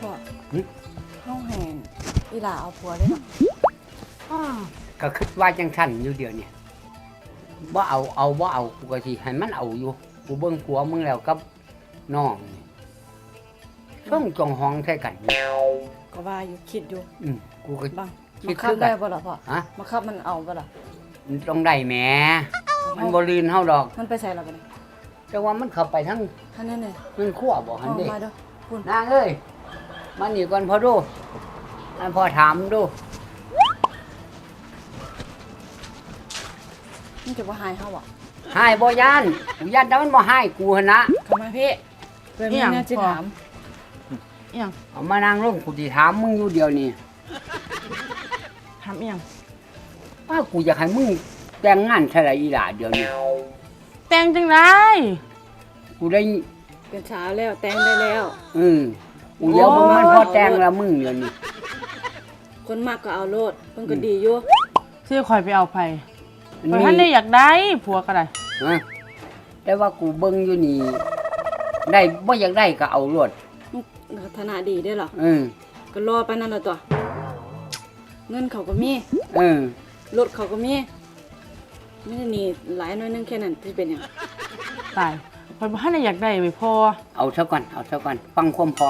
พ่อหึ ห้องแหนอีหลาเอาผัวได้เนาะก็คิดว่าจังซั่นอยู่เดียวเนี่ยบ่เอาเอาบ่เอากูก็สิให้มันเอาอยู่กูเบิ่งผัวมึงแล้วกับน้องนี่ช่องจองห้องใส่กันนี่ก็ว่าอยู่คิดอยู่อืมกูก็บังคิมาดคับคือกันได้บ่ล่ะพ่อฮะมาคับมันเอาบ่ล่ะ มันต้องได้แหมมันบ่ลืนเฮาดอกมันไปใส่และบัดนี้แต่ว่ามันเข้าไปทั้งท่านนั่นน่ะมันขั้วบ่เอาหันเด้มาเด้อคุณนางเอ้ยมานี่ก่อนพอดูอันพอถามดูมันจะบ่หายเฮาอะหายบ่ย่านกูย่านแต่มันบ่หายกูหั่นนะทำไมพี่เพิ่นอิมีหยังแนวสิพ่อถามอิหยังเอามานั่งลงกูสิถามมึงอยู่เดียวนี่ทำอิหยัง ว่ากูอยากให้มึงแต่งงานใช่ละอีหล่าเดียวนี้แต่งจังไรกูได้เป็นเช้าแล้วแต่งได้แล้ว อืมกูเดี๋ยวมึงมันพอแต่งแล้วมึงเดี๋ยวนี้คนมากก็เอาโลดเพิ่นก็ดีอยู่ซื้อคอยไปเอาไผอันคอยท่านได้นี้อยากได้ผัวก็ได้ฮะแต่ว่ากูเบิ่งอยู่นี่ได้บ่อยากได้ก็เอารวดมันฐานะดีได้อเหรออืมก็รอไปนั่นแหละตัว เงินเขาก็มี เออ รถเขาก็มีไม่ได้หนีหลายหน้อยนึงแค่นั้นที่เป็นหยังตายคอยบ่ท่านได้อยากได้ไปพอเอาเท่าก่อน เอาเท่าก่อน ฟังความพอ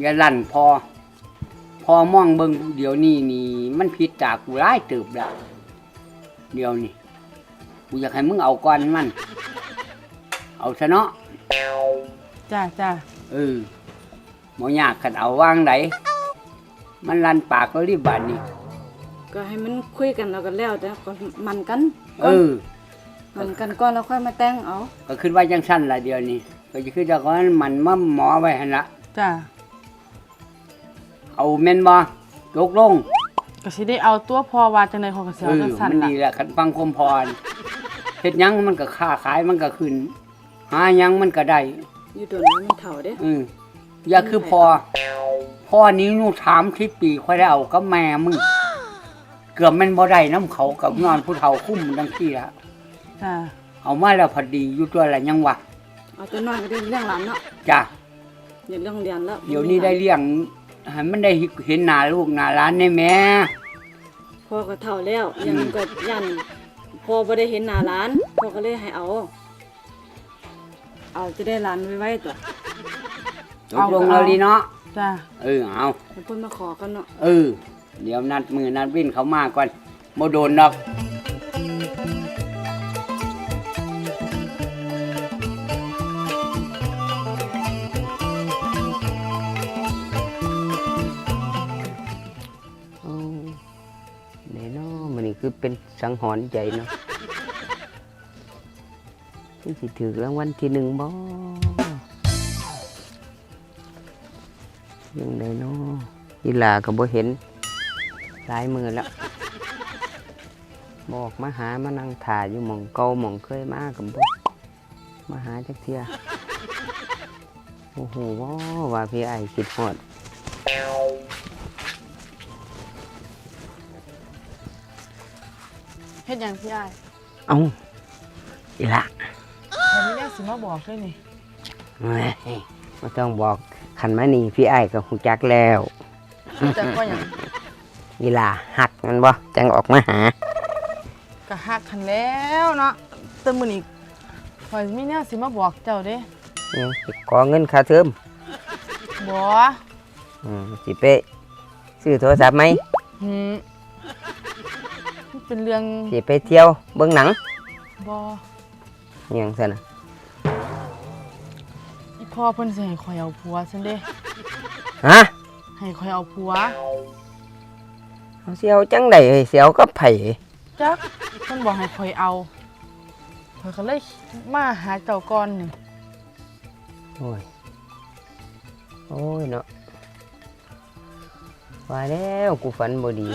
อย่าลั่นพอ พอมองเบิ่งเดี๋ยวนี้นี่ มันผิดจากกูร้ายเติบแล้ว เดี๋ยวนี้กูอยากให้มึงเอาก่อนมัน เอาซะเนาะ จ้าจ้าเออหมอยากกันเอาวางไหนมันลันปากก็รีบบานนี่ ก็ให้มันคุยกันแล้วกันแล้วแต่ก็มันกันเออมันกันก่อนแล้วค่อยมาแต่งเอาก็คิดว่าจังสั้นละเดียวนี้ก็จะคือจะก้อนมันมาหมอไว้หันละจ้าเอาแม่นบ่ยกลงก็สิได้เอาตัวพอว่าจังได๋ขอยก็สิเอเอาอจังซั่นมันล่ะดีแหละคันฟังคมพรเฮ็ดหยังมันก็ค้าขายมันก็ขึ้น หาหยังมันก็ได้ อยู่ตัวนั้นมันเฒ่าเด้อืออย่าคือพอ พ่อนี้นูถามสิปีค่อยได้เอากับแม่มึง เกือบแมันบ่ได้น้ำเขากับนอนผู้เฒ่าคุ้มดังที่ละจ้าเอามาแล้วพอดีอยู่ตัวละยังวะเอาตัวน้อยก็ได้เรื่องหลานเนาะจ้ะเดี๋ยวเรื่องเรียนแล้วเดี๋ยวนี้ได้เลี้ยงให้มันได้เห็นหน้าลูกหน้าหลานในแม่ พ่อก็เฒ่าแล้วยังก็ยันพ่อบ่ได้เห็นหน้าหลานพ่อก็เลยให้เอา เอาจะได้หลานไว้ๆตัวตกลงแล้วลีเนาะจ้าเออเอาให้เพิ่นมาขอกันเนาะ เออ เดี๋ยวนัดมือนัดวิ่นเขามาก่อนโมโดนดอกอ้เดี๋ยวเนาะมันนี่คือเป็นสังหรณ์ใจเนาะที่สิถือรางวัลที่หนึ่งบ่ยังไดเนาะอีลาก็บ่เห็น หลายมือแล้ว บอกมาหามานั่งถ่ายอยู่หมองเก่าหมองเคยมากับบ่มาหาจักเที่ยโอ้โหว้าว่าพี่ไอ้คิดฮอดเฮ็ดหยังพี่อ้ายเอ้าอีหละแต่มีแนวสิมาบอกด้วยนี่เฮ้ยไม่ต้องบอกขันมานี่พี่ไอ้ายก็หูจักแล้วจักว่าหยัง อีหลาหักมันบ่จังออกมาหา ก็ฮักกันแล้วเนาะแต่มื้อนี้ข่อยมีแนวสิมาบอกเจ้าเด้เนี่ยสิขอเงินค่าเทอมบ่อืมสิไปซื้อโทรศัพท์ไหมหืมมันเป็นเรื่องสิไปเที่ยวเบิ่งหนังบ่อหยังซั่นน่ะอีพ่อเพิ่นสิให้ข่อยเอาผัวซั่นเด้ฮะให้ข่อยเอาผัว เอาสิเอาจังได๋เอ้ยสิเอากับไผจักเพิ่นบอกให้ข่อยเอาข่อยก็เลยมาหาเจ้าก่อนนี่โอ้ยโอ้ยเนาะว่าแล้วกูฝันบ่ดี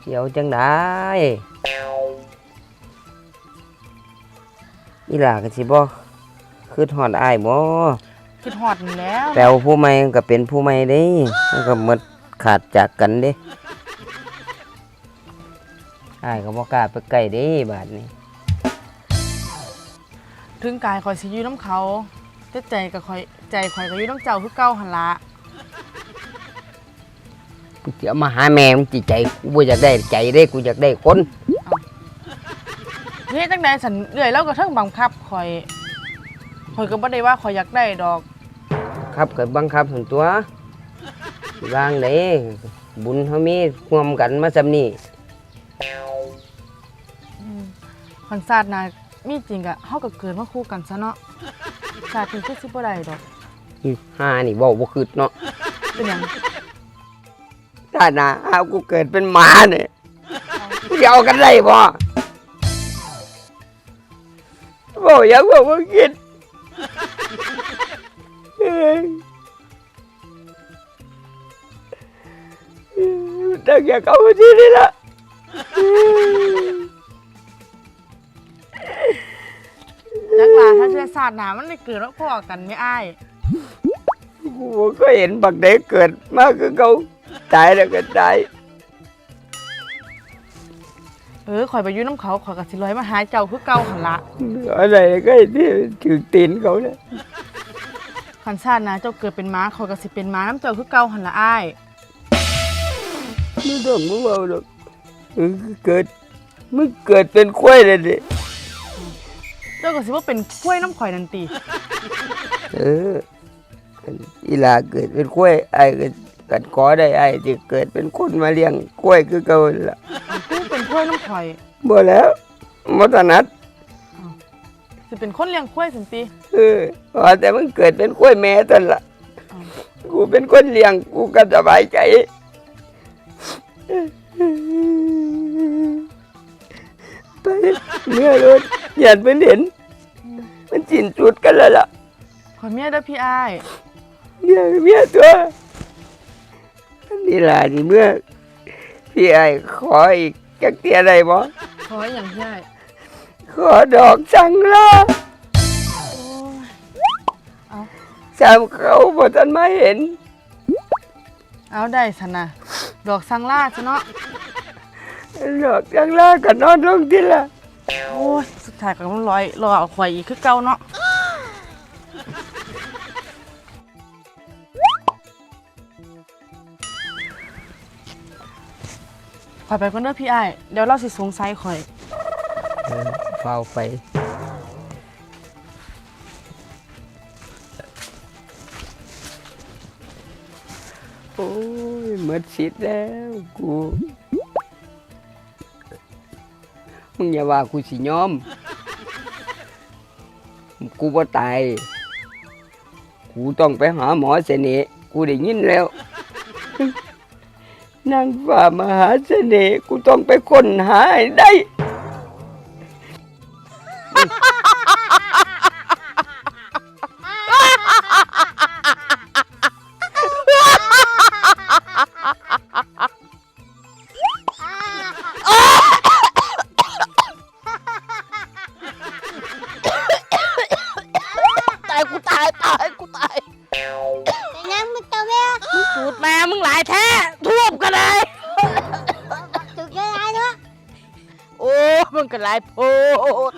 สิเอาจังได๋อีหลาก็สิบ่คือฮอดอ้ายบ่คิดฮอดนี่แหล้วแปลว่าผู้ใหม่ก็เป็นผู้ใหม่เด้มันก็หมด ขาดจากกันเด้อ้ายก็บ่กล้าไปใกล้เด้บาดนี้ ถึงกายคอยสิอยู่น้ำเขาแต่ใจก็คอยใจคอยก็อยู่น้ำเจ้าคือเก่าหันละกูสิเอามาหาแม่มึงจิใจกูบ่อยากได้ใจเด้กูอยากได้คนเฮ้ยจังใดสันเอื่อยแล้วก็เทิงบังคับคอยคอยก็บ่ได้ว่าคอยอยากได้ดอก ครับก็บังคับส่วนตัว วางเด้บุญเฮามีร่วมกันมาซำนี้คอนซาร์ตนะมีจริงอะเฮาก็เกิดมาคู่กันซะเนาะชาตินี้คือสิบ่ได้ดอกอีห่านี่เว้าบ่คิดเนาะเป็นหยังถ้าหนาเอากูเกิดเป็นหมาเนี่ยกูจะเอากันได้บ่บ่อยากบอกว่าคิด เอ้ยตั้งอยากเอาที่นี่ละจักลาถ้าเชื่อศาสตร์หนามันได้เกิดมาพอกันไม่อ้ายกูก็เห็นบักเด็กเกิดมาคือเขาตายแล้วก็ตายเออคอยไปอยู่น้ำเขาคอยก็สิลอยมาหาเจ้าคือเก่าหันละอะไรก็ที่ถือตีนเขาเนี่ยคอนซาร์ตนะเจ้าเกิดเป็นม้าคอยก็สิเป็นม้าน้ำเจ้าคือเก่าหันละอ้าย ไม่ต้องมึงเอาหรอกเออเกิดมึงเกิดเป็นควายเลยดิเจ้าก็สิว่าเป็นกล้วยน้ำข่อยนันตีเอออีหลาเกิดเป็นควายไอ้ก็กันขอได้ไอ้จะเกิดเป็นคนมาเลี้ยงกล้วยคือเก่าหั่นละกูเป็นกล้วยน้ำข่อยบ่แล้วมถนัดสิเป็นคนเลี้ยงกล้วยสันติเออพอแต่มึงเกิดเป็นกล้วยแม่ตอนละกูเป็นคนเลี้ยงกูก็สบายใจ ไปเมื่อรถหยาดมันเห็น มันจินจุดกันแล้วล่ะข่อยเมียเด้อพี่อ้ายเมียเมียตัวนี่ล่ะนี่เมื่อพี่ไอ้ขออีกจักเตียได้บ่ขออย่างพี่อ้ายขอดอกสังลาโอ้ยสามเขาบ่ทันมาเห็น เอาได้สันนะ ดอกสังล่าซะเนาะดอกสังลาก็นอนลงที่ละโอ้ยสุดท้ายก็ต้องร้อยรอเอาข่อยอีกคือเก่าเนาะข่อยไปก่อนเด้อพี่อ้ายเดี๋ยวเราสิสงสัยข่อยเฝ้าไป มดสิทธิ์แล้วกูมึงอย่าว่ากูสิยอม กูบ่ตาย กูต้องไปหาหมอเสน่ห์กูได้ยินแล้วนางฟ้ามหาเสน่ห์กูต้องไปค้นหาให้ได้ ตายกูตายตายกูตายแต่ยังมึงเจ้าแม่สูตรแม่มึงหลายแท้ท่วมกันเลยถูกยังไงเนาะโอ้มึงก็หลายโพด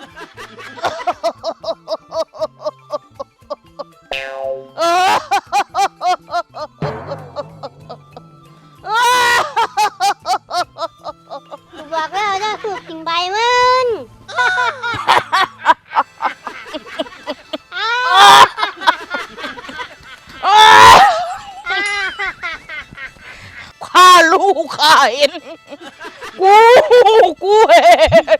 เห็นกูกูเห็น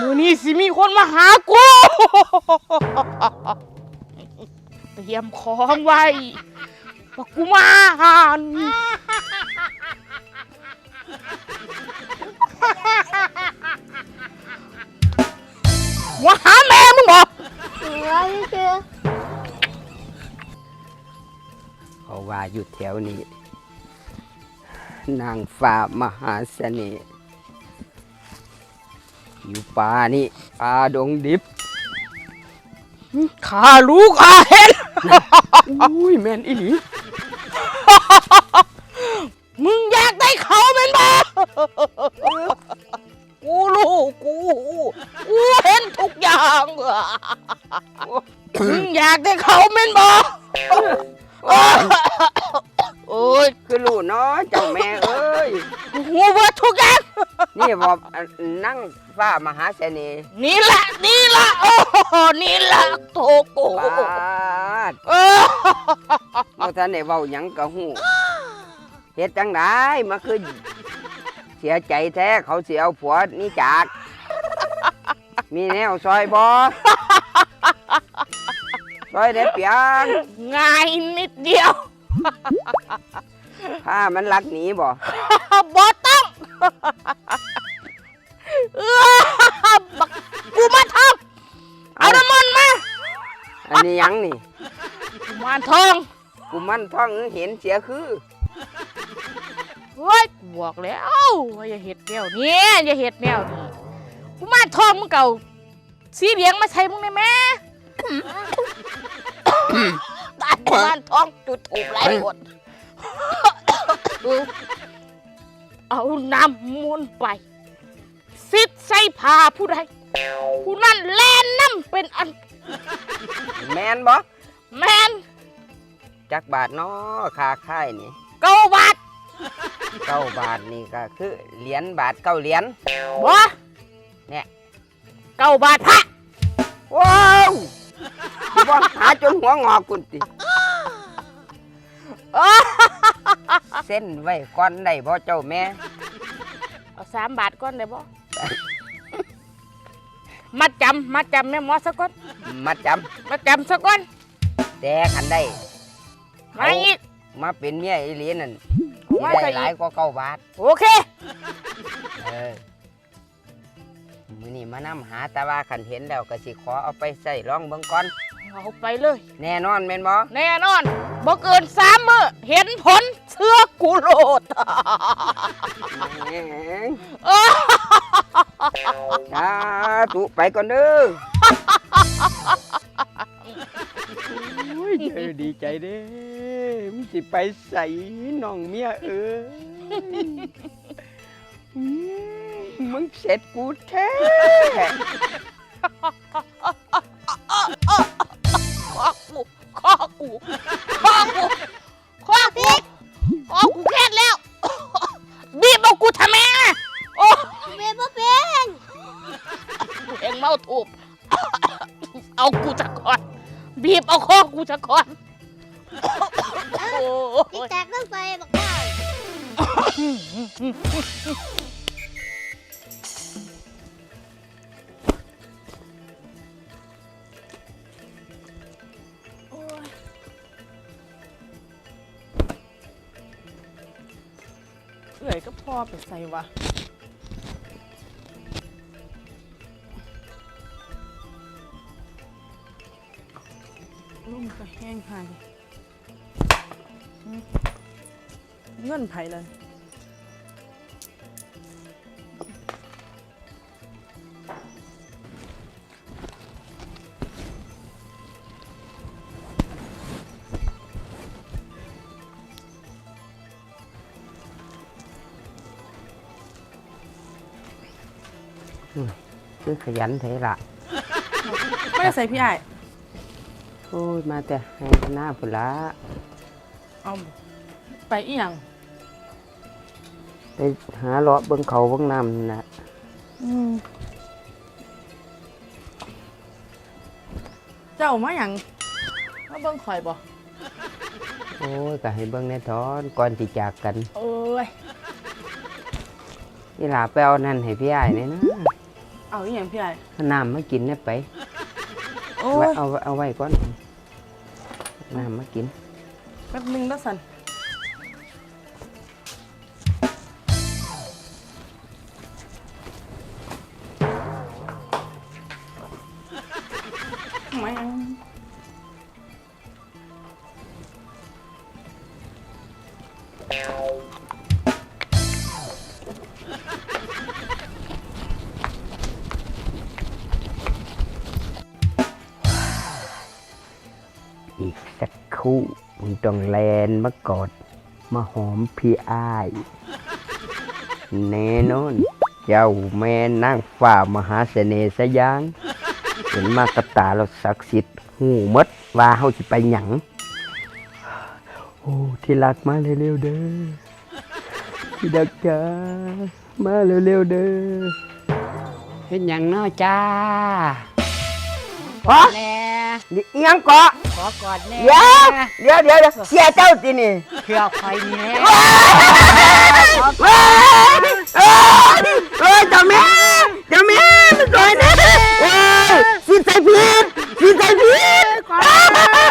มือนี้สิมีคนมาหากูเตรียมของไว้ว่ากูมาหาน ว่าอยู่แถวนี้ นางฟ้ามหาเสน่ห์อยู่ป่านี่ป่าดงดิบขาลูกอาเห็นอุ้ยแมนอีหลีมึงอยากได้เขาเป็นบ่กูรู้กูกูเห็นทุกอย่างมึงอยากได้เขาเป็นบ่ คือรู้เนาะเจ้าแม่เอ้ยหูเบิดทุกอย่างนี่บอกนั่งฟ้ามหาเสน่ห์นี่แหละนี่ละโอ้โหนี่ละโตโกปาดเออบ่ทันได้เว้าหยังก็ฮู้เฮ็ดจังไดมาคือเสียใจแท้เขาสิเอาผัวนี่จาก มีแนวซอยบ่ ซอยได้เปียงง่ายนิดเดียวถ้ามันลักหนีบ่บ่ต้องเออบักกูมาทองเอาน้ำมันต์มาอันนี้หยังนี่กูมาทองกูมันท้องเห็นเสียคือเฮ้ยกูบอกแล้วว่าอย่าเห็ดแนวนี้อย่าเห็ดแนวนี้กูมาทองมึงเก่าสีเหลียงมาใช้มึงได้ไหม ตายกูมาทองจุดถูกหลายคนเอาน้ำมูลไปซิดใส่ผ้าผู้ใดผู้นั้นแล่นน้ำเป็นอัน แม่นบ่แมนจักบาทเนาะค่าค่ายนี่เกาบาทเก้าบาทนี่ก็คือเหรียญบาทเก้าเหรียญบ่เนี่ยเกาบาทพระว้าวสิ บ่หาจนหัวงอกคุณติเออเส้นไว้ก่อนได้บ่เจ้าแม่ เอาสามบาทก่อนได้บ่มาจำมาจำแม่หมอสักก่อนมาจมาจำสักก่อนำแต่คันได้ มาอีก มาเป็นเมียอีหลีนั่นเอามาได้ใส่หลาอียกกว่าเก้าบาท โอเค เออ มื้อนี้มานำหาแต่ว่าคันเห็นแล้วก็สิขอเอาไปใส่ลองเบิ่งก่อน เอาไปเลย แน่นอนแม่นบ่แน่นอนบ่เกินสามมื้อเห็นผลเชื่อกูโลดแหมเออสาธุไปก่อนเด้อโอ้ยเจอดีใจเด้มึงสิไปใส่น้องเมียเอ้ย อืมมึงเสร็จกูแท้ข้อกูข้อกูข้อกูข้อกูข้อกูแค่แล้ว บีบเอากูทำไมโอ้เมย์บ่เป็นกูเองเมาถูกเอากูจะก่อน บีบเอาข้อกูจะก่อนโอ้อียแตกต้องไปบักได้ เอื่อยก็พอไปใส่วะลมก็แห้งหาย เงื่อนไผเลยคือขยันเทละไม่ได้ใส่พี่ไอ้ายโอ้ยมาแต่ให้หน้าพุ่นละเอาไปอีหยัง ไปหาเลาะเบิ่งเขาเบิ่งน้ำนั่นนะเจ้ามาหยังมาเบิ่งข่อยบ่โอ้ยก็ให้เบิ่งแน่ทอนก่อนสิจากกันโอ้ยนี่ล่ะไปเอานั่นให้พี่อ้ายนี่นะเอาอีหยังพี่ไอ้ายเอาน้ำมากินได้ไปโอ้ไว้ยเอาเอาไว้ก่อนน้ำมากินแป๊บหนึงนะสัน อีกสักครู่มึงต้องแลนมากอดมาหอมพี่อ้าย แน่นอน เจ้าแม่นางฟ้ามหาเสน่ห์สยาง เห็นมากระตาเราศักดิ์สิทธิ์หูมดว่าเฮาสิไปหยัง โอ้ ที่รักมาเร็วๆเด้อที่ดักจ้ามาเร็วๆเด้อเห็นอย่างน้อจ้าพอแน่นี่อิยังเกาะขกอดแน่เดี๋ยวเดี๋ยวเดี๋ยวเดี๋ยวเสียเจ้าที่นี่เพื่อคอยแน่เฮ้ยเอ้ยเอ้ยเจ้าแม่เจ้าแม่มันก่อยแน่เอ้ยสิใจผิดสิใจผิด